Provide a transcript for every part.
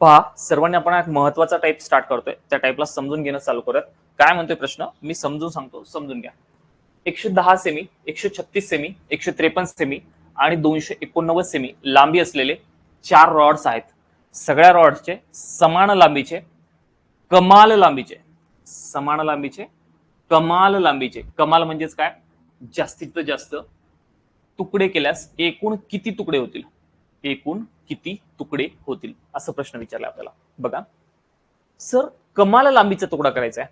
पहा सर्वांनी आपण एक महत्त्वाचा टाईप स्टार्ट करतोय. त्या टाईपला समजून घेणं चालू करत काय म्हणतोय प्रश्न? मी समजून सांगतो समजून घ्या. एकशे दहा सेमी एकशे छत्तीस सेमी एकशे त्रेपन्न सेमी आणि दोनशे एकोणनव्वद सेमी लांबी असलेले चार रॉड्स आहेत. सगळ्या रॉड्सचे समान लांबीचे कमाल लांबीचे समान लांबीचे कमाल लांबीचे. कमाल म्हणजेच काय? जास्तीत जास्त तुकडे केल्यास एकूण किती तुकडे होतील? एकूण किती तुकडे होतील? असं प्रश्न विचारला आपल्याला. बघा. सर कमाल लांबीचा तुकडा करायचा आहे.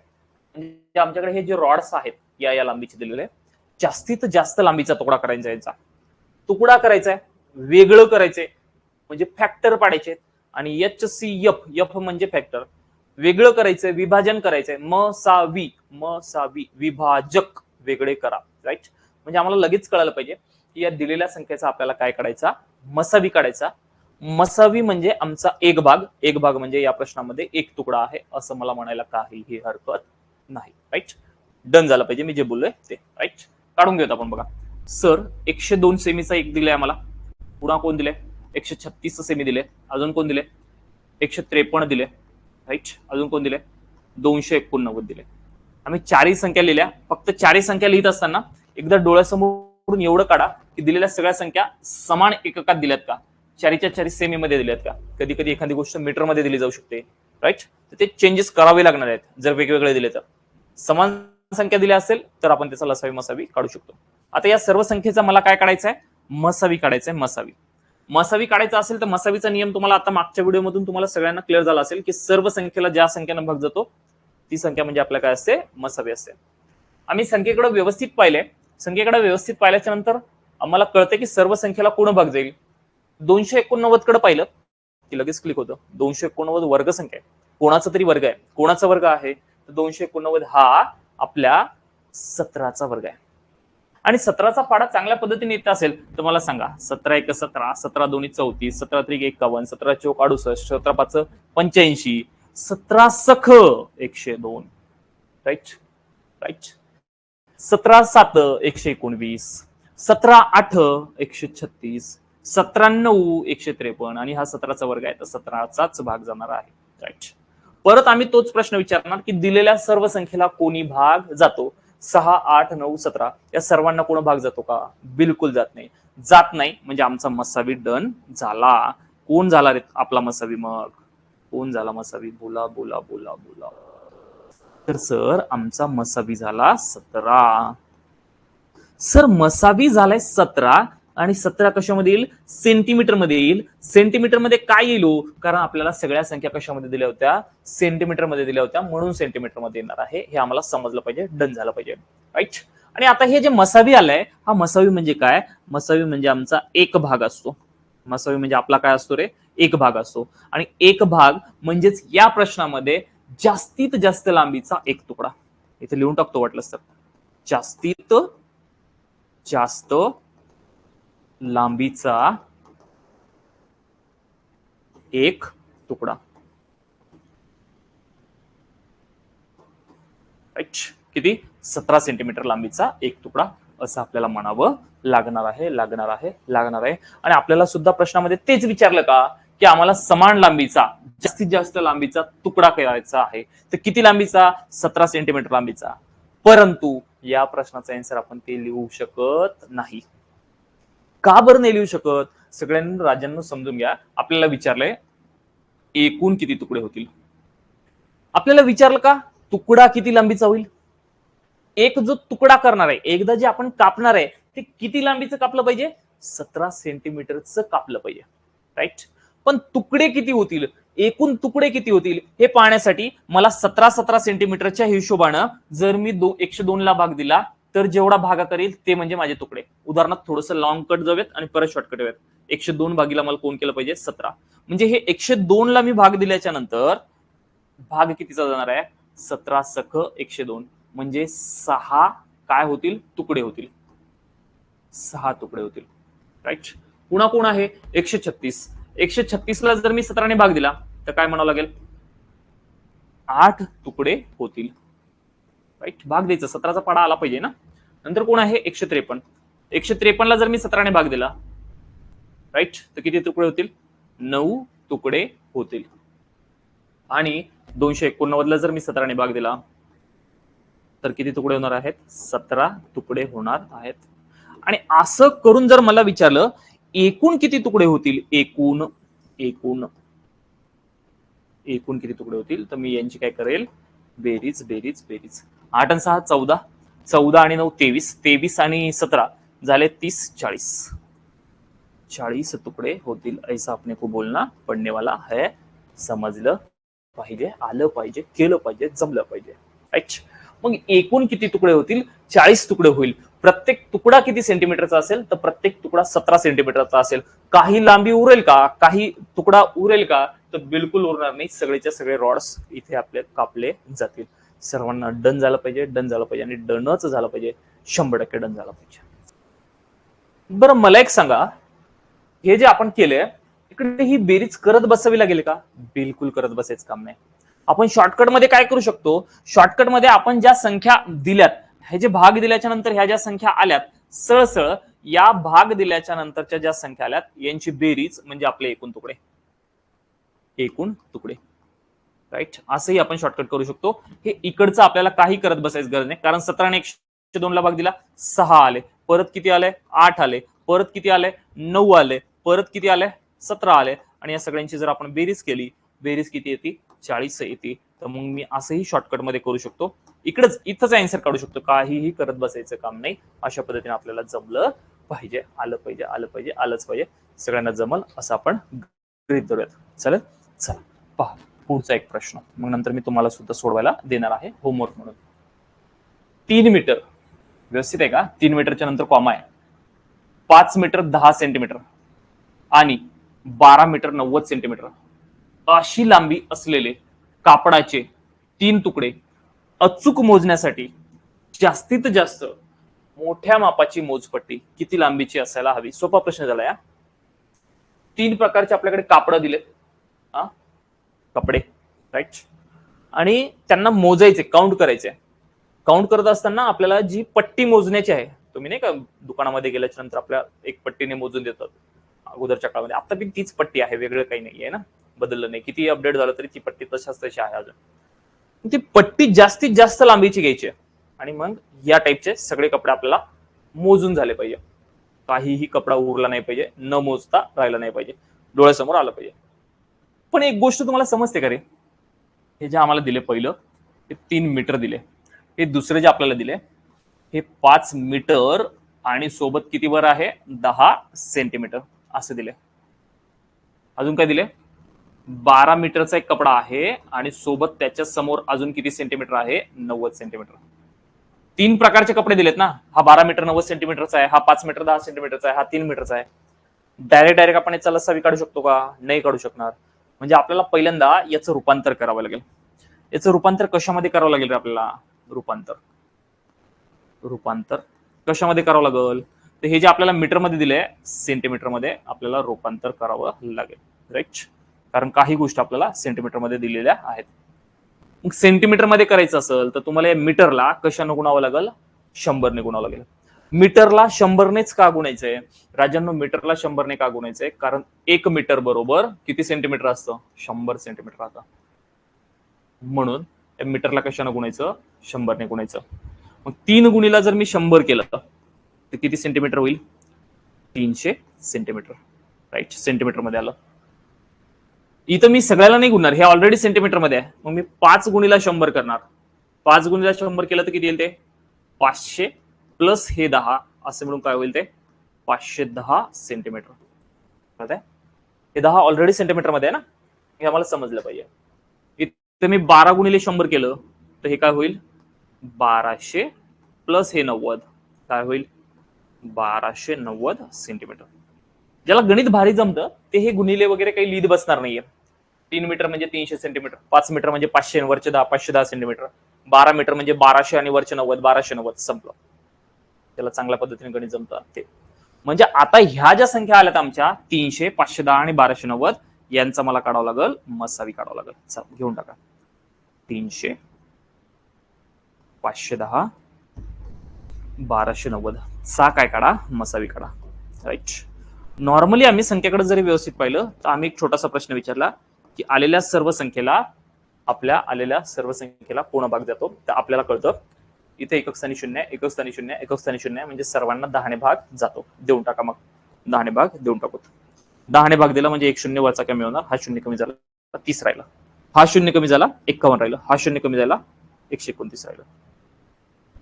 म्हणजे आमच्याकडे हे जे रॉड्स आहेत या या लांबीचे दिलेले जास्तीत जास्त लांबीचा तुकडा करायचा आहे याचा. तुकडा करायचा आहे वेगळं करायचंय म्हणजे फॅक्टर पाडायचे आणि एच सी एफ एफ म्हणजे फॅक्टर. वेगळं करायचंय विभाजन करायचंय म सा वी म सा वी विभाजक वेगळे करा. राईट म्हणजे आम्हाला लगेच कळायला पाहिजे की या दिलेल्या संख्येचा आपल्याला काय करायचा मसावी काढायचा. मसावी म्हणजे आमचा एक भाग. एक भाग म्हणजे या प्रश्नामध्ये एक तुकडा आहे. असं मला म्हणायला काहीही हरकत नाही. राईट डन झालं पाहिजे. मी जे बोललोय ते. राईट काढून घेऊत आपण बघा. सर एकशे दोन सेमीचा एक दिलाय आम्हाला. पुन्हा कोण दिले एकशे छत्तीस सेमी दिले अजून कोण दिले एकशे त्रेपन्न दिले राईट अजून कोण दिले दोनशे एकोणनव्वद दिले आम्ही चारही संख्या लिहिल्या. फक्त चारही संख्या लिहित असताना एकदा डोळ्यासमोर करून एवढं काढा की दिलेल्या सगळ्या संख्या समान एककात दिल्यात का? चारीच्या चारी सेमी मध्ये दिल्यात का? कधी कधी एखादी गोष्ट मीटरमध्ये दिली जाऊ शकते राईट तर ते चेंजेस करावे लागणार आहेत जर वेगवेगळे दिले तर. समान संख्या दिल्या असेल तर आपण त्याचा लसावी मसावी काढू शकतो. आता या सर्व संख्येचा मला काय काढायचा आहे मसावी काढायचा आहे मसावी. मसावी काढायचा असेल तर मसावीचा नियम तुम्हाला आता मागच्या व्हिडिओमधून तुम्हाला सगळ्यांना क्लिअर झाला असेल की सर्व संख्येला ज्या संख्येनं भाग जातो ती संख्या म्हणजे आपल्या काय असते? मसावी असते. आम्ही संख्येकडे व्यवस्थित पाहिले संख्येकडे व्यवस्थित पाहिल्याच्या नंतर आम्हाला कळते की सर्व संख्येला कोण भाग जाईल? दोनशे एकोणनव्वदकडे पाहिलं की लगेच क्लिक होतं. दोनशे एकोणनव्वद वर्ग संख्या आहे. कोणाचा तरी वर्ग आहे. कोणाचा वर्ग आहे? तर दोनशे एकोणनव्वद हा आपल्या सतराचा वर्ग आहे. आणि सतराचा पाडा चांगल्या पद्धतीने येत असेल तर मला सांगा. सतरा एक सतरा सतरा दोन्ही चौतीस सतरा त्रिक एकावन्न सतरा चौक अडुसष्ट सतरा पाच पंच्याऐंशी सतरा सख एकशे दोन. राईट राईट सतरा सात एकशे एकोणवीस सतरा आठ एकशे छत्तीस सतरा नऊ एकशे त्रेपन्न आणि हा सतराचा वर्ग आहे. तर सतराचाच भाग जाणार आहे. राईट परत आम्ही तोच प्रश्न विचारणार की दिलेल्या सर्व संख्येला कोणी भाग जातो? सहा आठ नऊ सतरा. या सर्वांना कोण भाग जातो का? बिलकुल जात नाही. जात नाही म्हणजे आमचा मसावी डन झाला. कोण झाला रे आपला मसावी मग? कोण झाला मसावी? बोला बोला बोला बोला. तर सर आमचा मसावी झाला सतरा. सर मसावी झालाय सतरा आणि सतरा कशामध्ये येईल सेंटीमीटरमध्ये येईल. सेंटीमीटरमध्ये काय येईल हो? कारण आपल्याला सगळ्या संख्या कशामध्ये दिल्या होत्या? सेंटीमीटरमध्ये दिल्या होत्या. म्हणून सेंटीमीटरमध्ये येणार आहे. हे आम्हाला समजलं पाहिजे. डन झालं पाहिजे. राईट आणि आता हे जे मसावी आलंय हा मसावी म्हणजे काय? मसावी म्हणजे आमचा एक भाग असतो. मसावी म्हणजे आपला काय असतो रे? एक भाग असतो. आणि एक भाग म्हणजेच या प्रश्नामध्ये जास्तीत जास्त लांबीचा एक तुकडा. इथे लिहून टाकतो वाटलंच तर. जास्तीत जास्त लांबीचा एक तुकडा. किती? सतरा सेंटीमीटर लांबीचा एक तुकडा. असं आपल्याला म्हणावं लागणार आहे लागणार आहे लागणार आहे. आणि आपल्याला सुद्धा प्रश्नामध्ये तेच विचारलं का? की आम्हाला समान लांबीचा जास्तीत जास्त लांबीचा तुकडा करायचा आहे. तर किती लांबीचा? सतरा सेंटीमीटर लांबीचा. परंतु या प्रश्नाचा आन्सर आपण ते लिहू शकत नाही. का बरं नाही लिहू शकत? सगळ्यांना राज्यांना समजून घ्या. आपल्याला विचारलंय एकूण किती तुकडे होतील? आपल्याला विचारलं का? तुकडा किती लांबीचा होईल? एक जो तुकडा करणार आहे एकदा जे आपण कापणार आहे ते किती लांबीचं कापलं पाहिजे? सतरा सेंटीमीटरचं कापलं पाहिजे. राईट पण तुकडे किती होतील? एकूण तुकडे किती होतील? हे पाहण्यासाठी मला सतरा सतरा सेंटीमीटरच्या हिशोबानं जर मी दो एकशे दोन ला भाग दिला तर जेवढा भागा करेल ते म्हणजे माझे तुकडे. उदाहरणार्थ थोडंसं लॉंग कट जाऊयात आणि परत शॉर्टकट जाऊयात. एकशे दोन भागीला मला कोण केलं पाहिजे? सतरा. म्हणजे हे एकशे दोन ला मी भाग दिल्याच्या नंतर भाग कितीचा जाणार आहे? सतरा सख एकशे दोन. म्हणजे सहा काय होतील? तुकडे होतील. सहा तुकडे होतील. राईट पुन्हा कोण आहे? एकशे छत्तीस. एकशे छत्तीस ला जर मी सतराने भाग दिला तर काय म्हणावं लागेल? आठ तुकडे होतील. राईट भाग द्यायचा. सतराचा पाडा आला पाहिजे ना? नंतर कोण आहे? एकशे त्रेपन्न. एकशे त्रेपन्न ला जर मी सतराने भाग दिला राईट तर किती तुकडे होतील? नऊ तुकडे होतील. आणि दोनशे एकोणनव्वदला जर मी सतराने भाग दिला तर किती तुकडे होणार आहेत? सतरा तुकडे होणार आहेत. आणि असं करून जर मला विचारलं एकूण किती तुकडे होतील? एकूण एकूण. एकूण किती तुकडे होतील? तर मी यांची काय करेल? बेरीज बेरीज बेरीज. आठ आणि सहा चौदा. चौदा आणि नऊ तेवीस. तेवीस आणि सतरा झाले तीस चाळीस. चाळीस तुकडे होतील ऐसा अपने को बोलना. पडणे वाला है. समजलं पाहिजे आलं पाहिजे केलं पाहिजे जमलं पाहिजे. मग एकूण किती तुकडे होतील? चाळीस तुकडे होईल. प्रत्येक तुकडा किती सेंटीमीटरचा असेल तर प्रत्येक तुकडा सतरा सेंटीमीटरचा असेल. काही लांबी उरेल का? काही तुकडा उरेल का? तर बिलकुल उरणार नाही. सगळेच्या सगळे रॉड्स इथे आपले कापले जातील. सर्वांना डन झालं पाहिजे डन झालं पाहिजे. आणि डनच झालं पाहिजे. शंभर टक्के डन झालं पाहिजे. बरं मला एक सांगा. हे जे आपण केलंय इकडे ही बेरीज करत बसावी लागेल का? बिलकुल करत बसायचं काम नाही. आपण शॉर्टकटमध्ये काय करू शकतो? शॉर्टकटमध्ये आपण ज्या संख्या दिल्यात हे जे भाग दिल्याच्या नंतर ह्या ज्या संख्या आल्यात सळसळ या भाग दिल्याच्या नंतरच्या ज्या संख्या आल्यात यांची बेरीज म्हणजे आपले एकूण तुकडे. एकूण तुकडे. राईट असंही आपण शॉर्टकट करू शकतो. हे इकडचं आपल्याला काही करत बसायचं गरज नाही. कारण सतरा आणि एकशे दोन ला भाग दिला सहा आले. परत किती आले? आठ आले. परत किती आले? नऊ आले. परत किती आले? सतरा आले. आणि या सगळ्यांची जर आपण बेरीज केली बेरीज किती येते? चाळीस येते. तर मग मी असंही शॉर्टकटमध्ये करू शकतो. इकडेच इथंच अँसर काढू शकतो. काहीही करत बसायचं काम नाही. अशा पद्धतीने आपल्याला जमलं पाहिजे आलं पाहिजे आलं पाहिजे आलंच पाहिजे. सगळ्यांना जमल असं आपण गृहित धरूयात. चालेल? चला पहा. पुढचा एक प्रश्न. मग नंतर मी तुम्हाला सुद्धा सोडवायला देणार आहे होमवर्क म्हणून. तीन मीटर व्यवस्थित आहे का? तीन मीटरच्या नंतर कॉमा आहे. पाच मीटर दहा सेंटीमीटर आणि बारा मीटर नव्वद सेंटीमीटर अशी लांबी असलेले कापडाचे तीन तुकडे अचूक मोजण्यासाठी जास्तीत जास्त मोठ्या मापाची मोजपट्टी किती लांबीची असायला हवी? सोपा प्रश्न झाला या. तीन प्रकारचे आपल्याकडे कापड दिले कपडे राईट आणि त्यांना मोजायचे काउंट करायचे. काउंट करत असताना आपल्याला जी पट्टी मोजण्याची आहे तुम्ही नाही का दुकानामध्ये गेल्याच्यानंतर आपल्या एक पट्टीने मोजून देतात. अगोदरच्या काळामध्ये. आता बी तीच पट्टी आहे वेगळं काही नाही आहे ना. बदललं नाही. किती अपडेट झालं तरी ती पट्टी तशाच तशी आहे अजून. ती पट्टी जास्तीत जास्त लांबीची घ्यायची आणि मग या टाईपचे सगळे कपडे आपल्याला मोजून झाले पाहिजे. काहीही कपडा उरला नाही पाहिजे न मोजता राहिला नाही पाहिजे. डोळ्यासमोर आलं पाहिजे. पण एक गोष्ट तुम्हाला समजते का रे? हे जे आम्हाला दिले पहिलं हे तीन मीटर दिले. हे दुसरे जे आपल्याला दिले हे पाच मीटर आणि सोबत किती वर आहे? दहा सेंटीमीटर असं दिले. अजून काय दिले? बारा मीटरचा एक कपडा आहे आणि सोबत त्याच्यासमोर अजून किती सेंटीमीटर आहे? नव्वद सेंटीमीटर तीन प्रकारचे कपडे दिलेत ना? हा बारा मीटर नव्वद सेंटीमीटरचा आहे हा पाच मीटर दहा सेंटीमीटरचा आहे हा तीन मीटरचा आहे. डायरेक्ट डायरेक्ट आपण याचा लसावी काढू शकतो का? नाही काढू शकणार. म्हणजे आपल्याला पहिल्यांदा याचं रूपांतर करावं लागेल. याचं रूपांतर कशामध्ये करावं लागेल रे आपल्याला? रूपांतर. रूपांतर कशामध्ये करावं लागेल? तर हे जे आपल्याला मीटरमध्ये दिले सेंटीमीटरमध्ये आपल्याला रूपांतर करावं लागेल. राईट कारण काही गोष्टी आपल्याला सेंटीमीटरमध्ये दिलेल्या आहेत. मग सेंटीमीटरमध्ये करायचं असेल तर तुम्हाला या मीटरला कशानं गुणावं लागेल? शंभरने गुणावं लागेल. मीटरला शंभरनेच का गुणायचंय? राजांनो मीटरला शंभरने का गुणायचंय? कारण एक मीटर बरोबर किती सेंटीमीटर असतं? शंभर सेंटीमीटर राहतं म्हणून मीटरला कशानं गुणायचं? शंभरने गुणायचं. मग तीन गुणीला जर मी शंभर केलं तर किती सेंटीमीटर होईल? तीनशे सेंटीमीटर राईट सेंटीमीटरमध्ये आलं. इथं मी सगळ्याला नाही गुणणार हे ऑलरेडी सेंटीमीटरमध्ये आहे. मग मी पाच गुणीला शंभर करणार. पाच गुणीला शंभर केलं तर किती येईल ते? पाचशे प्लस हे दहा असं म्हणून काय होईल ते? पाचशे दहा सेंटीमीटर कळत आहे हे दहा ऑलरेडी सेंटीमीटरमध्ये आहे ना? हे आम्हाला समजलं पाहिजे. इथं मी बारा गुणिले शंभर केलं तर हे काय होईल? बाराशे प्लस हे नव्वद. काय होईल? बाराशे नव्वद सेंटीमीटर ज्याला गणित भारी जमतं ते हे गुणिले वगैरे काही लिहित बसणार नाहीये. तीन मीटर म्हणजे तीनशे सेंटीमीटर पाच मीटर म्हणजे पाचशे वरचे दहा पाचशे दहा सेंटीमीटर. बारा मीटर म्हणजे बाराशे आणि वरचे नव्वद बाराशे नव्वद संपलं. त्याला चांगल्या पद्धतीने गणित जमतं. ते म्हणजे आता ह्या ज्या संख्या आल्यात आमच्या तीनशे पाचशे दहा आणि बाराशे नव्वद यांचा मला काढावं लागेल मसावी काढावं लागेल. घेऊन टाका. तीनशे पाचशे दहा बाराशे नव्वद. सा काय काढा? मसावी काढा. राईट नॉर्मली आम्ही संख्येकडे जरी व्यवस्थित पाहिलं तर आम्ही एक छोटासा प्रश्न विचारला की आलेल्या सर्व संख्येला आपल्या आलेल्या सर्व संख्येला पूर्ण भाग जातो तर आपल्याला कळतं इथे एकक स्थानी शून्य एकक स्थानी शून्य एकक स्थानी शून्य म्हणजे सर्वांना दहाने भाग जातो. देऊन टाका मग. दहाने भाग देऊन टाकू दहाने भाग दिला म्हणजे एक शून्य वरचा कमी होणार हा शून्य कमी झाला तीस राहिला. हा शून्य कमी झाला एक्कावन्न राहिला. हा शून्य कमी झाला एकशे एकोणतीस राहिला.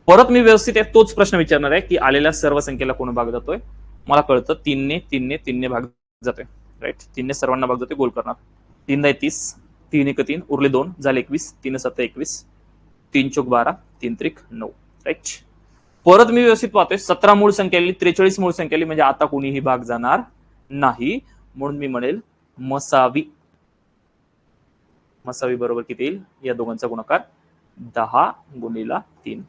परत मी व्यवस्थित आहे तोच प्रश्न विचारणार आहे की आलेल्या सर्व संख्येला कोण भाग जातोय मला कळतं तीनने तीनने तीनने भाग जातोय. राईट तीनने सर्वांना भाग जातोय गोल करणार. तीन दाय तीस तीन एक तीन उरले दोन झाले एकवीस तीन सत्ता एकवीस तीन चौक बारा तीन त्रिक नऊ. राईट परत मी व्यवस्थित पाहतोय सतरा मूळ संख्या आली त्रेचाळीस मूळ संख्या आली म्हणजे आता कोणीही भाग जाणार नाही. म्हणून मी म्हणेल मसावी. मसावी बरोबर किती येईल? या दोघांचा गुणाकार दहा गुणीला तीन.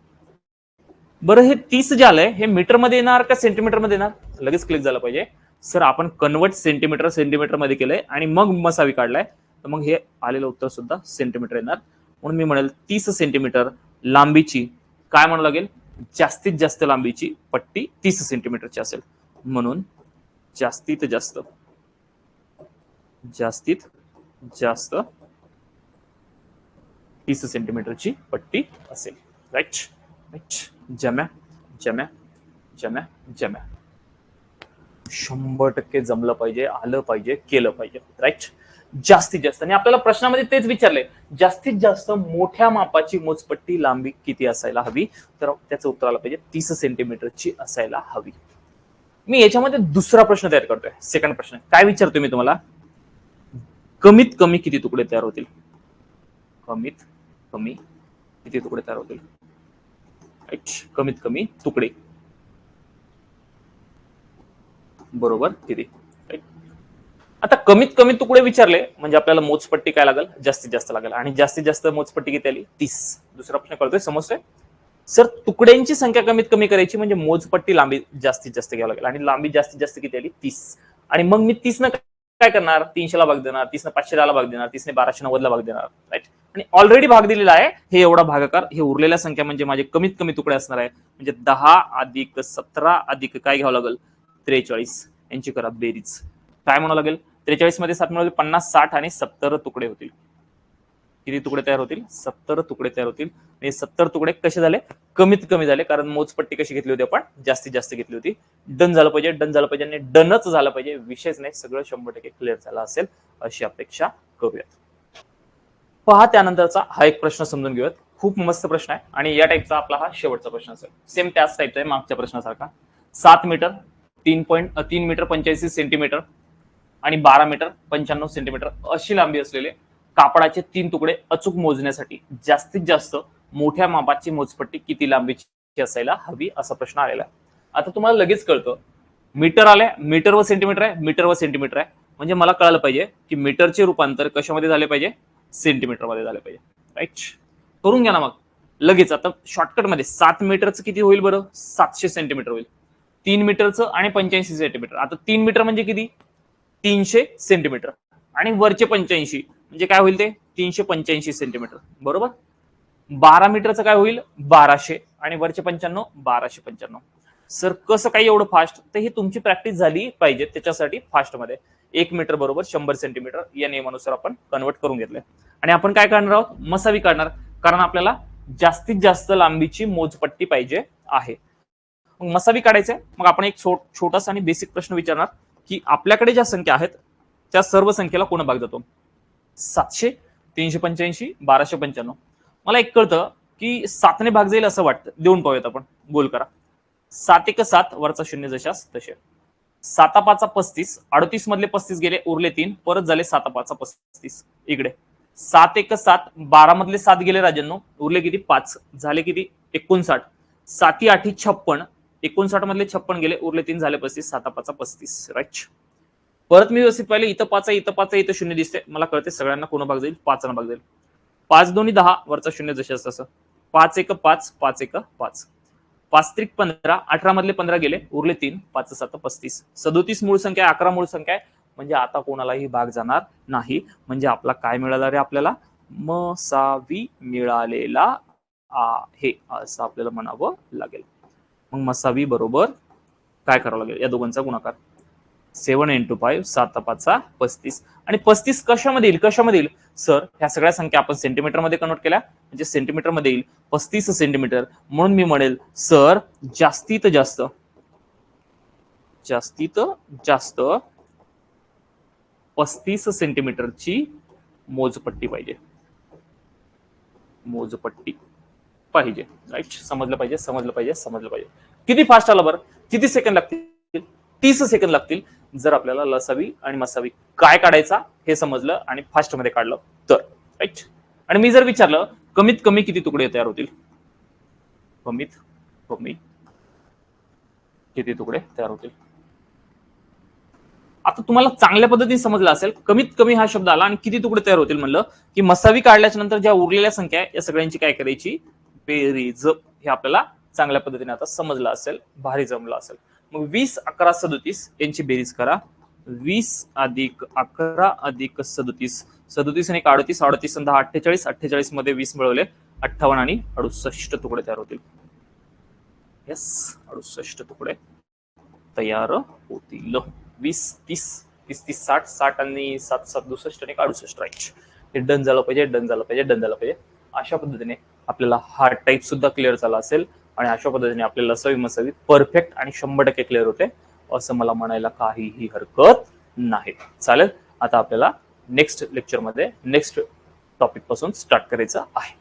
बरं हे तीस जे आलंय हे मीटरमध्ये येणार का सेंटीमीटरमध्ये येणार? लगेच क्लिक झालं पाहिजे. सर आपण कन्वर्ट सेंटीमीटर सेंटीमीटरमध्ये केलंय आणि मग मसावी काढलाय. तर मग हे आलेलं उत्तर सुद्धा सेंटीमीटर येणार. म्हणून मी म्हणेल तीस सेंटीमीटर लांबीची काय म्हणावं लागेल? जास्तीत जास्त लांबीची पट्टी तीस सेंटीमीटरची असेल. म्हणून जास्तीत जास्त जास्तीत जास्त तीस सेंटीमीटरची पट्टी असेल. राईट राईट जम्या जम्या जम्या जम्या. शंभर टक्के जमलं पाहिजे आलं पाहिजे केलं पाहिजे राईट जास्तीत जास्त. आणि आपल्याला प्रश्नामध्ये तेच विचारले जास्तीत जास्त मोठ्या मापाची मोजपट्टी लांबी किती असायला हवी? तर त्याचं उत्तर आलं पाहिजे तीस सेंटीमीटरची असायला हवी. मी याच्यामध्ये दुसरा प्रश्न तयार करतोय सेकंड प्रश्न. काय विचारतोय मी तुम्हाला? कमीत कमी किती तुकडे तयार होतील? कमीत कमी किती तुकडे तयार होतील? कमीत कमी तुकडे. बरोबर किती? आता कमीत कमी तुकडे विचारले म्हणजे आपल्याला मोजपट्टी काय लागेल? जास्तीत जास्त लागेल. आणि जास्तीत जास्त मोजपट्टी किती आली? तीस. दुसरा प्रश्न कळतोय समजतोय? सर तुकड्यांची संख्या कमीत कमी करायची म्हणजे मोजपट्टी लांबी जास्तीत जास्त घ्यावी लागेल. आणि लांबी जास्तीत जास्त किती आली? तीस. आणि मग मी तीस न काय करणार? तीनशेला भाग देणार तीसने पाचशे दहाला भाग देणार तीसने बाराशे नव्वदला भाग देणार. राईट आणि ऑलरेडी भाग दिलेला आहे हे एवढा भागाकार हे उरलेल्या संख्या म्हणजे माझे कमीत कमी तुकडे असणार आहे. म्हणजे दहा अधिक सतरा अधिक काय घ्यावं लागेल? त्रेचाळीस यांची करा बेरीज. काय म्हणावं लागेल? त्रेचाळीसमध्ये सात मिळाले पन्नास साठ आणि सत्तर तुकडे होतील. किती तुकडे तयार होतील? सत्तर तुकडे तयार होतील. आणि सत्तर तुकडे कसे झाले? कमीत कमी झाले कारण मोजपट्टी कशी घेतली होती आपण? जास्तीत जास्त घेतली होती. डन झालं पाहिजे डन झालं पाहिजे आणि डनच झालं पाहिजे. विषयच नाही सगळं शंभर टक्के क्लिअर झालं असेल अशी अपेक्षा करूयात. पहा त्यानंतरचा हा एक प्रश्न समजून घेऊयात. खूप मस्त प्रश्न आहे आणि या टाईपचा आपला हा शेवटचा प्रश्न असेल. सेम त्याच टाईपचा आहे मागच्या प्रश्नासारखा. सात मीटर तीन पॉईंट तीन मीटर पंच्याऐंशी सेंटीमीटर आणि बारा मीटर पंच्याण्णव सेंटीमीटर अशी लांबी असलेले कापडाचे तीन तुकडे अचूक मोजण्यासाठी जास्तीत जास्त मोठ्या मापाची मोजपट्टी किती लांबीची असायला हवी असा प्रश्न आलेला आहे. आता तुम्हाला लगेच कळतं मीटर आले मीटर व सेंटीमीटर आहे मीटर व सेंटीमीटर आहे. म्हणजे मला कळालं पाहिजे की मीटरचे रूपांतर कशामध्ये झाले पाहिजे? सेंटीमीटरमध्ये झाले पाहिजे. राईट करून घ्या ना मग. लगेच आता शॉर्टकटमध्ये सात मीटरचं किती होईल बरं? सातशे सेंटीमीटर होईल. तीन मीटरचं आणि पंच्याऐंशी सेंटीमीटर. आता तीन मीटर म्हणजे किती? तीनशे सेंटीमीटर. आणि वरचे पंच्याऐंशी म्हणजे काय होईल ते? तीनशे पंच्याऐंशी सेंटीमीटर. बरोबर? बारा मीटरचं काय होईल? बाराशे. आणि वरचे पंच्याण्णव बाराशे पंच्याण्णव. सर कसं काय एवढं फास्ट तर ही तुमची प्रॅक्टिस झाली पाहिजे त्याच्यासाठी फास्टमध्ये एक मीटर बरोबर शंभर सेंटीमीटर या नियमानुसार आपण कन्वर्ट करून घेतलंय. आणि आपण काय करणार आहोत? मसावी काढणार. कारण आपल्याला जास्तीत जास्त लांबीची मोजपट्टी पाहिजे आहे. मग मसावी काढायचंय मग आपण एक छोट छोटासा आणि बेसिक प्रश्न विचारणार की आपल्याकडे ज्या संख्या आहेत त्या सर्व संख्येला कोण भाग जातो सातशे तीनशे पंच्याऐंशी बाराशे पंच्याण्णव. मला एक कळतं की सातने भाग जाईल असं वाटतं. देऊन पाहूयात आपण. गोल करा. सात एक सात वरचा शून्य जशास तसे. साता पाचा पस्तीस अडतीस मधले पस्तीस गेले उरले तीन परत झाले साता पाचा पस्तीस. इकडे. सात एक सात बारा मधले सात गेले राजांनो उरले किती? पाच. झाले किती? एकोणसाठ. साती आठी छप्पन एकोणसाठ मधले छप्पन गेले उरले तीन झाले पस्तीस साता पाचा पस्तीस. राईट परत मी व्यवस्थित पाहिले इथं पाच आहे इथं पाच आहे इथं शून्य दिसते मला कळते सगळ्यांना कोण भाग जाईल पाच भाग जाईल. पाच दोन्ही दहा वरचा शून्य जसे तसं. पाच एक पाच पाच एक पाच. पाच त्रिक पंधरा अठरा मधले पंधरा गेले उरले तीन पाच सात पस्तीस. सदोतीस मूळ संख्या आहे, अकरा मूळ संख्या आहे. म्हणजे आता कोणालाही भाग जाणार नाही. म्हणजे आपला काय मिळाला रे आपल्याला? मसावी मिळालेला आहे असं आपल्याला म्हणावं लागेल. मग मसावी बरोबर काय करावं लागेल? या दोघांचा गुणाकार. सेवन इंटू फाईव्ह सात पाचचा पस्तीस. आणि पस्तीस कशामध्ये येईल? कशामध्ये येईल? सर ह्या सगळ्या संख्या आपण सेंटीमीटरमध्ये कन्वर्ट केल्या. म्हणजे सेंटीमीटरमध्ये येईल पस्तीस सेंटीमीटर म्हणून मी म्हणेल सर जास्तीत जास्त जास्तीत जास्त पस्तीस सेंटीमीटरची मोजपट्टी पाहिजे. मोजपट्टी. पाहिजे. राईट समजलं पाहिजे समजलं पाहिजे समजलं पाहिजे. किती फास्ट आलं बरं? किती सेकंड लागतील? तीस सेकंड लागतील. जर आपल्याला लसावी आणि मसावी काय काढायचा हे समजलं आणि फास्टमध्ये काढलं तर. राईट आणि मी जर विचारलं कमीत कमी किती तुकडे तयार होतील? कमीत कमी किती तुकडे तयार होतील? आता तुम्हाला चांगल्या पद्धतीने समजलं असेल कमीत कमी हा शब्द आला आणि किती तुकडे तयार होतील म्हणलं की मसावी काढल्याच्या नंतर ज्या उरलेल्या संख्या या सगळ्यांची काय करायची? बेरीज हे आपल्याला चांगल्या पद्धतीने आता समजलं असेल भारी जमलं असेल. मग वीस अकरा सदोतीस यांची बेरीज करा. वीस अधिक अकरा अधिक सदोतीस. सदोतीस आणि एक अडतीस अडतीस दहा अठ्ठेचाळीस. अठ्ठेचाळीसमध्ये वीस मिळवले. अठ्ठावन्न आणि अडुसष्ट तुकडे तयार होतील. येस अडुसष्ट तुकडे तयार होतील. वीस तीस तीस तीस साठ साठ आणि सात सात दुसष्ट आणि एक अडुसष्ट राईट. हे डन झालं पाहिजे डन झालं पाहिजे डन झालं पाहिजे. अशा पद्धतीने आपल्याला हा टाईप सुद्धा क्लिअर झाला असेल. आणि अशा पद्धतीने आपल्याला सवी मसावी परफेक्ट आणि शंभर टक्के क्लिअर होते असं मला म्हणायला काहीही हरकत नाही. चालेल आता आपल्याला नेक्स्ट लेक्चरमध्ये नेक्स्ट टॉपिकपासून स्टार्ट करायचं आहे.